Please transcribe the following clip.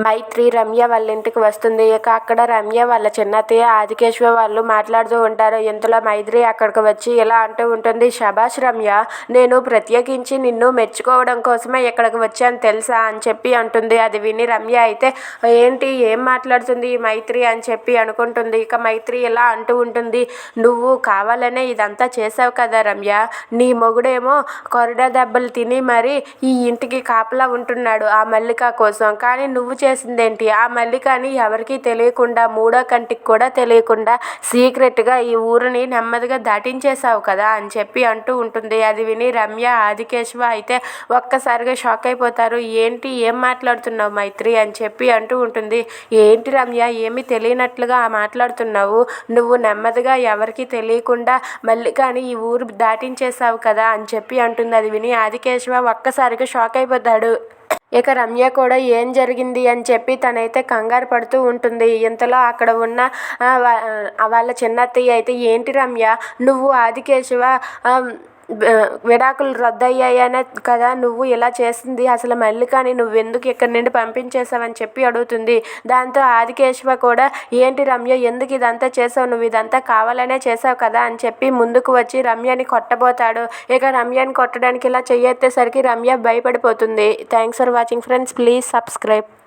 మైత్రి రమ్య వాళ్ళ ఇంటికి వస్తుంది. ఇక అక్కడ రమ్య వాళ్ళ చిన్నతయ్య ఆదికేశ్వ వాళ్ళు మాట్లాడుతూ ఉంటారు. ఇంతలో మైత్రి అక్కడికి వచ్చి ఇలా అంటూ ఉంటుంది. షబాష్ రమ్య నేను ప్రత్యేకించి నిన్ను మెచ్చుకోవడం కోసమే ఇక్కడికి వచ్చాను తెలుసా? అని చెప్పి అంటుంది. అది విని రమ్య అయితే ఏంటి? ఏం మాట్లాడుతుంది ఈ మైత్రి? అని చెప్పి అనుకుంటుంది. ఇక మైత్రి ఇలా అంటూ ఉంటుంది. నువ్వు కావాలనే ఇదంతా చేసావు కదా రమ్య. నీ మొగుడేమో కొరడా దెబ్బలు తిని మరి ఈ ఇంటికి కాపలా ఉంటున్నాడు ఆ మల్లిక కోసం. కానీ నువ్వు చేసిందేంటి? ఆ మల్లికని ఎవరికీ తెలియకుండా మూడో కంటికి కూడా తెలియకుండా సీక్రెట్గా ఈ ఊరిని నెమ్మదిగా దాటించేశావు కదా అని చెప్పి అంటూ ఉంటుంది. అది విని రమ్య ఆదికేశవ అయితే ఒక్కసారిగా షాక్ అయిపోతారు. ఏంటి? ఏం మాట్లాడుతున్నావు మైత్రి? అని చెప్పి అంటూ ఉంటుంది. ఏంటి రమ్య? ఏమీ తెలియనట్లుగా మాట్లాడుతున్నావు? నువ్వు నెమ్మదిగా ఎవరికీ తెలియకుండా మళ్ళీ కానీ ఈ ఊరు దాటించేశావు కదా అని చెప్పి అంటుంది. అది విని ఆదికేశవ ఒక్కసారిగా షాక్ అయిపోతాడు. ఇక రమ్య కూడా ఏం జరిగింది అని చెప్పి తనైతే కంగారు పడుతూ ఉంటుంది. ఇంతలో అక్కడ ఉన్న వాళ్ళ చిన్నత్తయ్య అయితే ఏంటి రమ్య? నువ్వు ఆదికేశవ? విడాకులు రద్దయ్యాయనే కదా నువ్వు ఇలా చేసింది. అసలు మల్లికని నువ్వెందుకు ఇక్కడి నుండి పంపించేసావని చెప్పి అడుగుతుంది. దాంతో ఆదికేశవ కూడా ఏంటి రమ్య ఎందుకు ఇదంతా చేసావు నువ్వు ఇదంతా కావాలనే చేసావు కదా? అని చెప్పి ముందుకు వచ్చి రమ్యని కొట్టబోతాడు. ఇక రమ్యని కొట్టడానికి ఇలా చెయ్యెత్తేసరికి Ramya భయపడిపోతుంది. Thanks for watching friends please subscribe